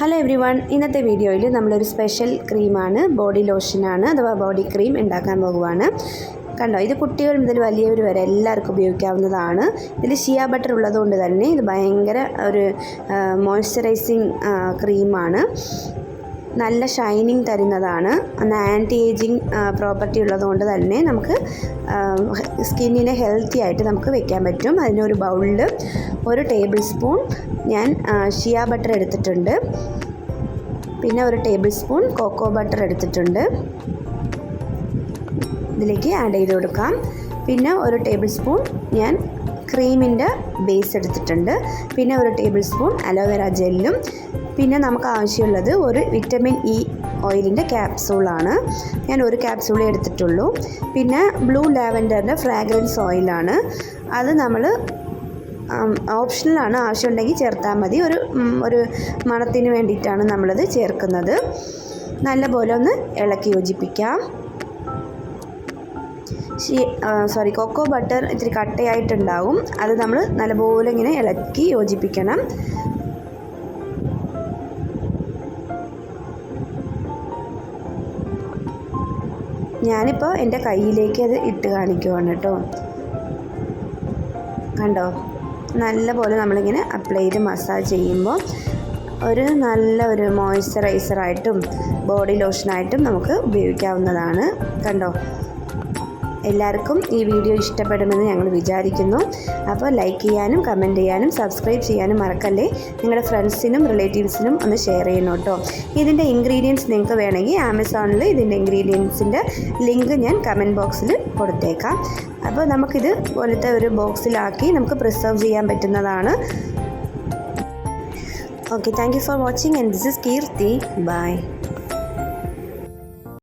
Hello every one ഇന്നത്തെ വീഡിയോയിൽ നമ്മളൊരു സ്പെഷ്യൽ ക്രീമാണ് ബോഡി ലോഷനാണ് അഥവാ ബോഡി ക്രീം ഉണ്ടാക്കാൻ പോകുവാണ്. കണ്ടോ? ഇത് കുട്ടികൾ മുതൽ വലിയവർ വരെ എല്ലാവർക്കും ഉപയോഗിക്കാവുന്നതാണ്. ഇതിൽ ഷിയ ബട്ടർ ഉള്ളതുകൊണ്ട് തന്നെ ഇത് ഭയങ്കര ഒരു മോയ്സ്ചറൈസിങ് ക്രീമാണ് നല്ല ഷൈനിങ് തരുന്നതാണ്. ആന്റി ഏജിങ് പ്രോപ്പർട്ടി ഉള്ളതുകൊണ്ട് തന്നെ നമുക്ക് സ്കിന്നിനെ ഹെൽത്തി ആയിട്ട് നമുക്ക് വെക്കാൻ പറ്റും. അതിനൊരു ബൗളിൽ ഒരു ടേബിൾ സ്പൂൺ ഞാൻ ഷിയ ബട്ടർ എടുത്തിട്ടുണ്ട്. പിന്നെ ഒരു ടേബിൾ സ്പൂൺ കോക്കോ ബട്ടർ എടുത്തിട്ടുണ്ട്. ഇതിലേക്ക് ആഡ് ചെയ്ത് കൊടുക്കാം. പിന്നെ ഒരു ടേബിൾ സ്പൂൺ ഞാൻ ക്രീമിന്റെ ബേസ് എടുത്തിട്ടുണ്ട്. പിന്നെ ഒരു ടേബിൾ സ്പൂൺ അലോവേര ജെല്ലും പിന്നെ നമുക്ക് ആവശ്യമുള്ളത് ഒരു വിറ്റമിൻ ഇ ഓയിലിന്റെ ക്യാപ്സൂളാണ് ഞാൻ ഒരു ക്യാപ്സൂളേ എടുത്തിട്ടുള്ളൂ. പിന്നെ ബ്ലൂ ലാവൻഡറിന്റെ ഫ്രാഗ്രൻസ് ഓയിലാണ് അത് നമ്മൾ ഓപ്ഷണലാണ് ആവശ്യമുണ്ടെങ്കിൽ ചേർത്താൽ മതി. ഒരു ഒരു മണത്തിന് വേണ്ടിയിട്ടാണ് നമ്മളത് ചേർക്കുന്നത്. നല്ലപോലെ ഒന്ന് ഇളക്കി യോജിപ്പിക്കാം. സോറി കൊക്കോ ബട്ടർ ഇത്തിരി കട്ടയായിട്ടുണ്ടാവും. അത് നമ്മൾ നല്ലപോലെ ഇങ്ങനെ ഇളക്കി യോജിപ്പിക്കണം. ഞാനിപ്പോൾ എന്റെ കയ്യിലേക്ക് അത് ഇട്ട് കാണിക്കുവാണ് കേട്ടോ. കണ്ടോ? നല്ല പോലെ നമ്മളിങ്ങനെ അപ്ലൈ ചെയ്ത് മസാജ് ചെയ്യുമ്പോൾ ഒരു നല്ല ഒരു മോയ്സ്ചറൈസറായിട്ടും ബോഡി ലോഷനായിട്ടും നമുക്ക് ഉപയോഗിക്കാവുന്നതാണ്. കണ്ടോ? എല്ലാവർക്കും ഈ വീഡിയോ ഇഷ്ടപ്പെടുമെന്ന് ഞങ്ങൾ വിചാരിക്കുന്നു. അപ്പോൾ ലൈക്ക് ചെയ്യാനും കമന്റ് ചെയ്യാനും സബ്സ്ക്രൈബ് ചെയ്യാനും മറക്കല്ലേ? നിങ്ങളുടെ ഫ്രണ്ട്സിനും റിലേറ്റീവ്സിനും ഒന്ന് ഷെയർ ചെയ്യണം കേട്ടോ. ഇതിന്റെ ഇൻഗ്രീഡിയൻസ് നിങ്ങൾക്ക് വേണമെങ്കിൽ ആമസോണിൽ ഇതിന്റെ ഇൻഗ്രീഡിയൻസിന്റെ ലിങ്ക് ഞാൻ കമന്റ് ബോക്സിൽ കൊടുത്തേക്കാം. അപ്പോൾ നമുക്കിത് പോലത്തെ ഒരു ബോക്സിലാക്കി നമുക്ക് പ്രിസർവ് ചെയ്യാൻ പറ്റുന്നതാണ്. Okay thank you for watching and this is Keerthi bye